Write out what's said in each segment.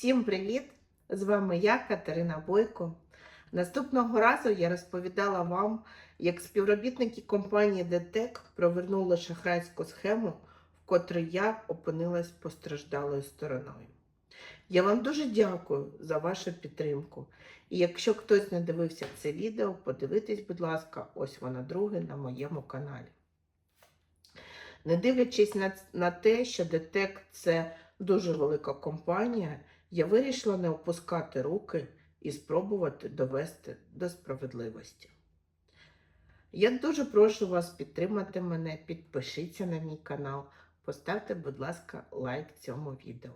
Всім привіт! З вами я, Катерина Бойко. Наступного разу я розповідала вам, як співробітники компанії ДТЕК провернули шахрайську схему, в котрій я опинилась постраждалою стороною. Я вам дуже дякую за вашу підтримку. І якщо хтось не дивився це відео, подивитесь, будь ласка, ось воно друге на моєму каналі. Не дивлячись на, на те, що ДТЕК це дуже велика компанія, я вирішила не опускати руки і спробувати довести до справедливості. Я дуже прошу вас підтримати мене, підпишіться на мій канал, поставте, будь ласка, лайк цьому відео.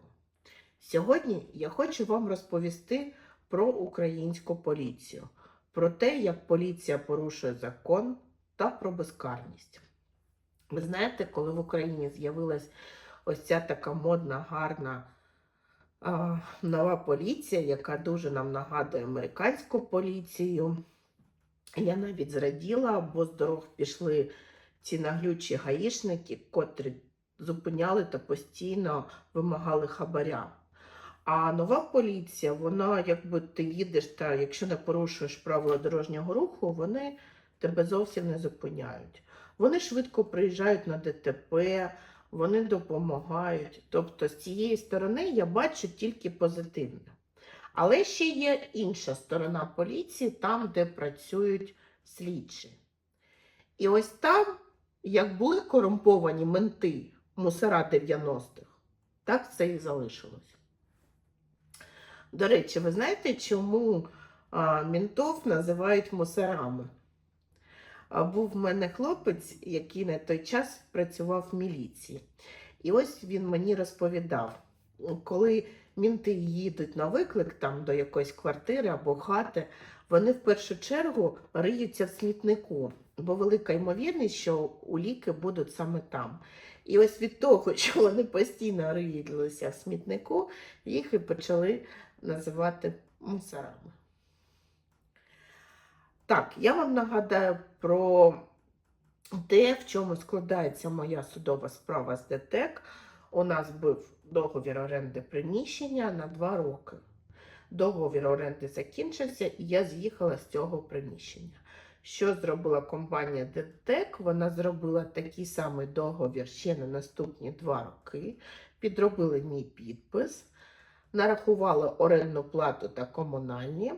Сьогодні я хочу вам розповісти про українську поліцію, про те, як поліція порушує закон та про безкарність. Ви знаєте, коли в Україні з'явилась ось ця така модна, гарна нова поліція, яка дуже нам нагадує американську поліцію. Я навіть зраділа, бо з дорог пішли ці наглючі гаїшники, котрі зупиняли та постійно вимагали хабаря. А нова поліція, вона, якби ти їдеш, та якщо не порушуєш правила дорожнього руху, вони тебе зовсім не зупиняють. Вони швидко приїжджають на ДТП, вони допомагають. Тобто з цієї сторони я бачу тільки позитивне. Але ще є інша сторона поліції, там, де працюють слідчі. І ось там, як були корумповані менти мусора 90-х, так це і залишилось. До речі, ви знаєте, чому а, ментов називають мусорами? Був в мене хлопець, який на той час працював в міліції. І ось він мені розповідав, коли мінти їдуть на виклик там до якоїсь квартири або хати, вони в першу чергу риються в смітнику, бо велика ймовірність, що уліки будуть саме там. І ось від того, що вони постійно риються в смітнику, їх і почали називати мусорами. Так, я вам нагадаю про те, в чому складається моя судова справа з ДТЕК. У нас був договір оренди приміщення на два роки. Договір оренди закінчився, і я з'їхала з цього приміщення. Що зробила компанія ДТЕК? Вона зробила такий самий договір ще на наступні два роки, підробили мій підпис, нарахували орендну плату та комунальні.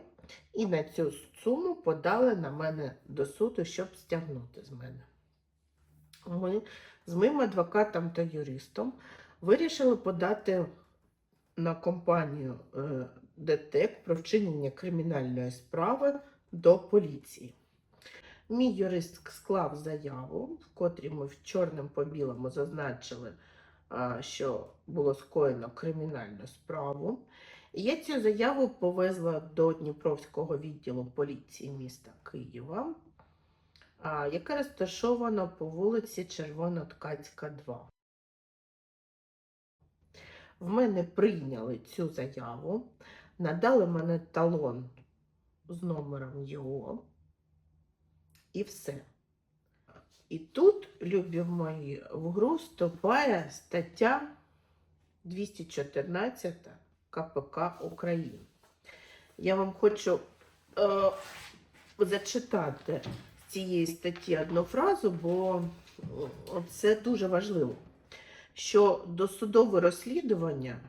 І на цю суму подали на мене до суду, щоб стягнути з мене. Ми з моїм адвокатом та юристом вирішили подати на компанію е, ДТЕК про вчинення кримінальної справи до поліції. Мій юрист склав заяву, в котрій ми в чорним по білому зазначили, що було скоєно кримінальну справу. Я цю заяву повезла до Дніпровського відділу поліції міста Києва, а, яка розташована по вулиці Червоноткацька, 2. В мене прийняли цю заяву, надали мене талон з номером його і все. І тут, любі мої, в гру вступає стаття 214 КПК України. Я вам хочу е, зачитати з цієї статті одну фразу, бо е, це дуже важливо. Що досудове розслідування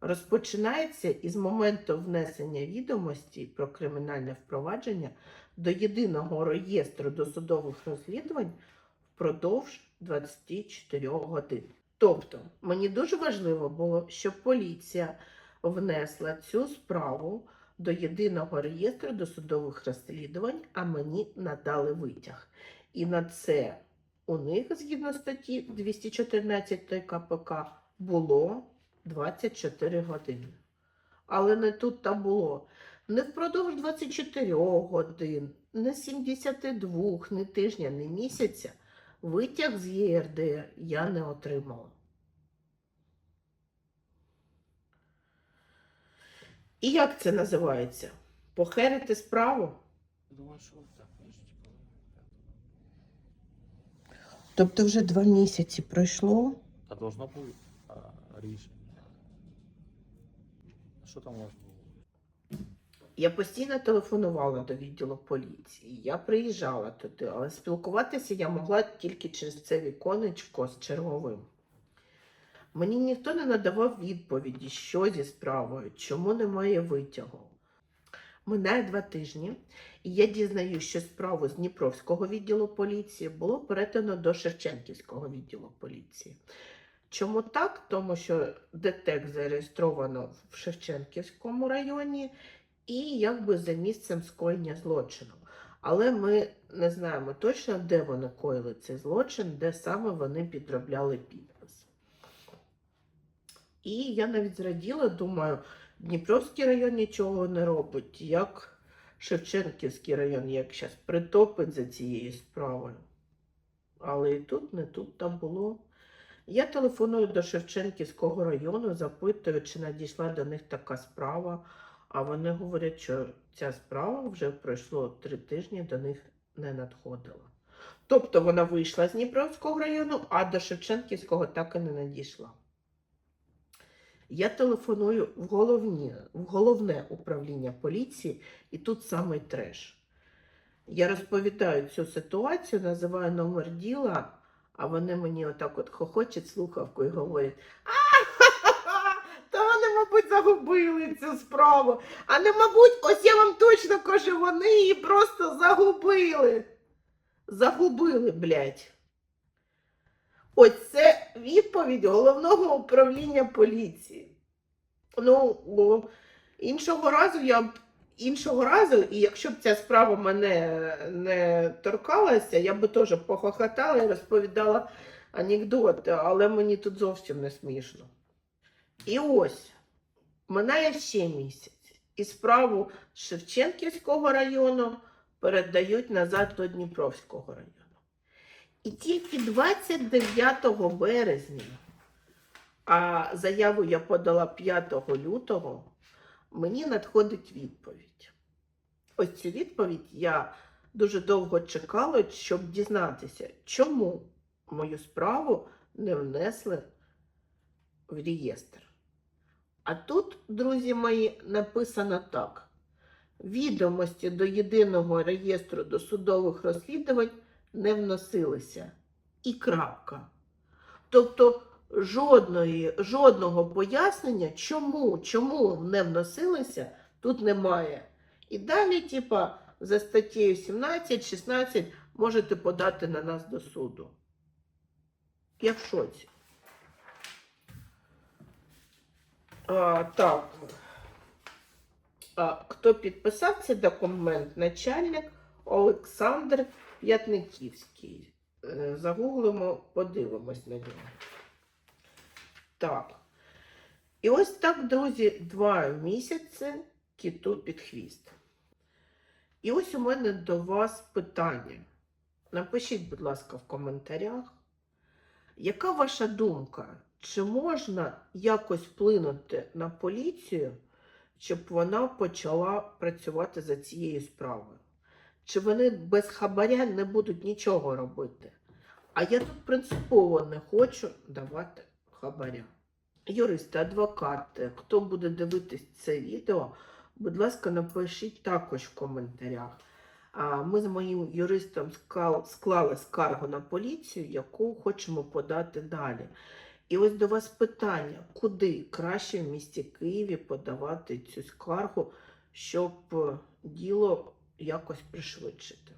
розпочинається із моменту внесення відомості про кримінальне впровадження до єдиного реєстру досудових розслідувань впродовж 24 годин. Тобто, мені дуже важливо було, щоб поліція внесла цю справу до єдиного реєстру досудових розслідувань, а мені надали витяг. І на це у них, згідно статті 214 КПК, було 24 години. Але не тут там було не впродовж 24 годин, не 72, не тижня, не місяця. Витяг з ЄРДР я не отримала. І як це називається? Похерити справу? Тобто вже два місяці пройшло. Та должно бути рішення. Що там у вас було? Я постійно телефонувала до відділу поліції. Я приїжджала туди, але спілкуватися я могла тільки через це віконечко з черговим. Мені ніхто не надавав відповіді, що зі справою, чому немає витягу. Минає два тижні, і я дізнаюся, що справу з Дніпровського відділу поліції було передано до Шевченківського відділу поліції. Чому так? Тому що ДТЕК зареєстровано в Шевченківському районі і якби за місцем скоєння злочину. Але ми не знаємо точно, де вони коїли цей злочин, де саме вони підробляли підпис. І я навіть зраділа, думаю, Дніпровський район нічого не робить, як Шевченківський район, як зараз притопить за цією справою. Але і тут, не тут там було. Я телефоную до Шевченківського району, запитую, чи надійшла до них така справа. А вони говорять, що ця справа вже пройшло три тижні, до них не надходила. Тобто вона вийшла з Дніпровського району, а до Шевченківського так і не надійшла. Я телефоную в, головні, в головне управління поліції, і тут самий треш. Я розповідаю цю ситуацію, називаю номер діла, а вони мені отак от хохочуть слухавку і говорять: а та вони, мабуть, загубили цю справу. А не, мабуть, ось я вам точно кажу, вони її просто загубили. Загубили, блядь. Ось це відповідь головного управління поліції. Ну, іншого разу я б іншого разу, і якщо б ця справа мене не торкалася, я би теж похохотала і розповідала анекдоти, але мені тут зовсім не смішно. І ось минає ще місяць, і справу Шевченківського району передають назад до Дніпровського району. І тільки 29 березня, а заяву я подала 5 лютого, мені надходить відповідь. Ось цю відповідь я дуже довго чекала, щоб дізнатися, чому мою справу не внесли в реєстр. А тут, друзі мої, написано так: відомості до єдиного реєстру досудових розслідувань не вносилися. І крапка. Тобто жодної, жодного пояснення, чому, чому не вносилися, тут немає. І далі, типа, за статтею 17-16 можете подати на нас до суду. Я в шоці. А, так. А, хто підписав цей документ? Начальник Олександр П'ятниківський. Е, Загуглимо, подивимось на нього. Так. І ось так, друзі, два місяці кіту під хвіст. І ось у мене до вас питання. Напишіть, будь ласка, в коментарях, яка ваша думка? Чи можна якось вплинути на поліцію, щоб вона почала працювати за цією справою? Чи вони без хабаря не будуть нічого робити? А я тут принципово не хочу давати хабаря. Юристи, адвокати, хто буде дивитись це відео, будь ласка, напишіть також в коментарях. Ми з моїм юристом склали скаргу на поліцію, яку хочемо подати далі. І ось до вас питання, куди краще в місті Києві подавати цю скаргу, щоб е, діло якось пришвидшити.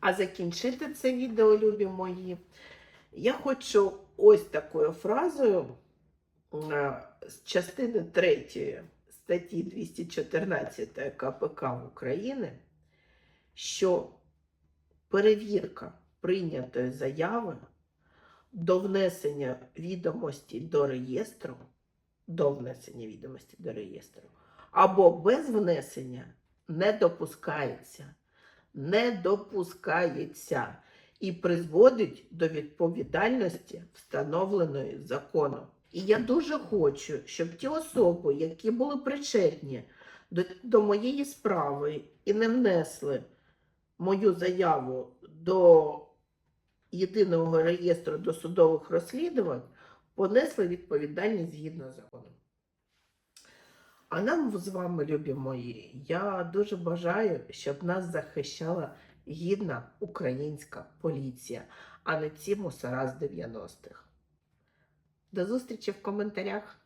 А закінчити це відео, любі мої, я хочу ось такою фразою е, з частини 3 статті 214 КПК України, що перевірка прийнятої заяви до внесення відомості до реєстру, до внесення відомості до реєстру, або без внесення не допускається. Не допускається і призводить до відповідальності, встановленої законом. І я дуже хочу, щоб ті особи, які були причетні до, до моєї справи і не внесли мою заяву до єдиного реєстру досудових розслідувань, понесли відповідальність згідно з законом. А нам з вами, любі мої, я дуже бажаю, щоб нас захищала гідна українська поліція, а не ці мусора з 90-х. До зустрічі в коментарях.